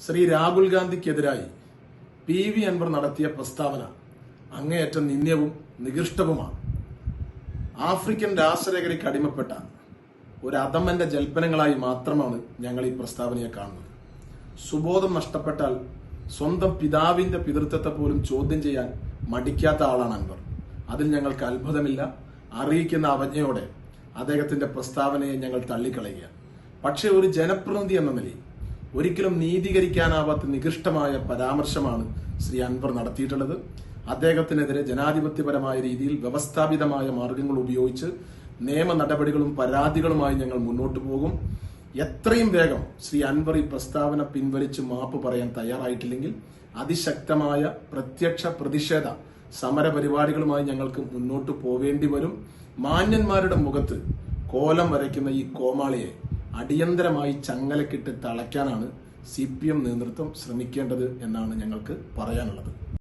ശ്രീ രാഹുൽ ഗാന്ധിക്കെതിരായി P V Anvar നടത്തിയ പ്രസ്താവന അങ്ങേയറ്റം നിന്ദ്യവും നികൃഷ്ടവുമാണ്. ആഫ്രിക്കൻ രാസലഹരിക്ക് അടിമപ്പെട്ട ഒരു അധമന്റെ ജൽപ്പനങ്ങളായി മാത്രമാണ് ഞങ്ങൾ ഈ പ്രസ്താവനയെ കാണുന്നത്. സുബോധം നഷ്ടപ്പെട്ടാൽ സ്വന്തം പിതാവിന്റെ പിതൃത്വത്തെ പോലും ചോദ്യം ചെയ്യാൻ മടിക്കാത്ത ആളാണ് അൻവർ. അതിൽ ഞങ്ങൾക്ക് അത്ഭുതമില്ല. അറിയിക്കുന്ന അവജ്ഞയോടെ അദ്ദേഹത്തിന്റെ പ്രസ്താവനയെ ഞങ്ങൾ തള്ളിക്കളയുക പക്ഷേ ഒരു ജനപ്രതിനിധി എന്ന നിലയിൽ ഒരിക്കലും നീതീകരിക്കാനാവാത്ത നികൃഷ്ടമായ പരാമർശമാണ് ശ്രീ അൻവർ നടത്തിയിട്ടുള്ളത്. അദ്ദേഹത്തിനെതിരെ ജനാധിപത്യപരമായ രീതിയിൽ വ്യവസ്ഥാപിതമായ മാർഗങ്ങൾ ഉപയോഗിച്ച് നിയമ നടപടികളും പരാതികളുമായി ഞങ്ങൾ മുന്നോട്ട് പോകും. എത്രയും വേഗം ശ്രീ അൻവർ ഈ പ്രസ്താവന പിൻവലിച്ച് മാപ്പ് പറയാൻ തയ്യാറായിട്ടില്ലെങ്കിൽ അതിശക്തമായ പ്രത്യക്ഷ പ്രതിഷേധ സമര പരിപാടികളുമായി ഞങ്ങൾക്ക് മുന്നോട്ട് പോവേണ്ടി വരും. മാന്യന്മാരുടെ മുഖത്ത് കോലം വരയ്ക്കുന്ന ഈ കോമാളിയെ അടിയന്തരമായി ചങ്ങലക്കിട്ട് തളയ്ക്കാനാണ് സി പി എം നേതൃത്വം ശ്രമിക്കേണ്ടത് എന്നാണ് ഞങ്ങൾക്ക് പറയാനുള്ളത്.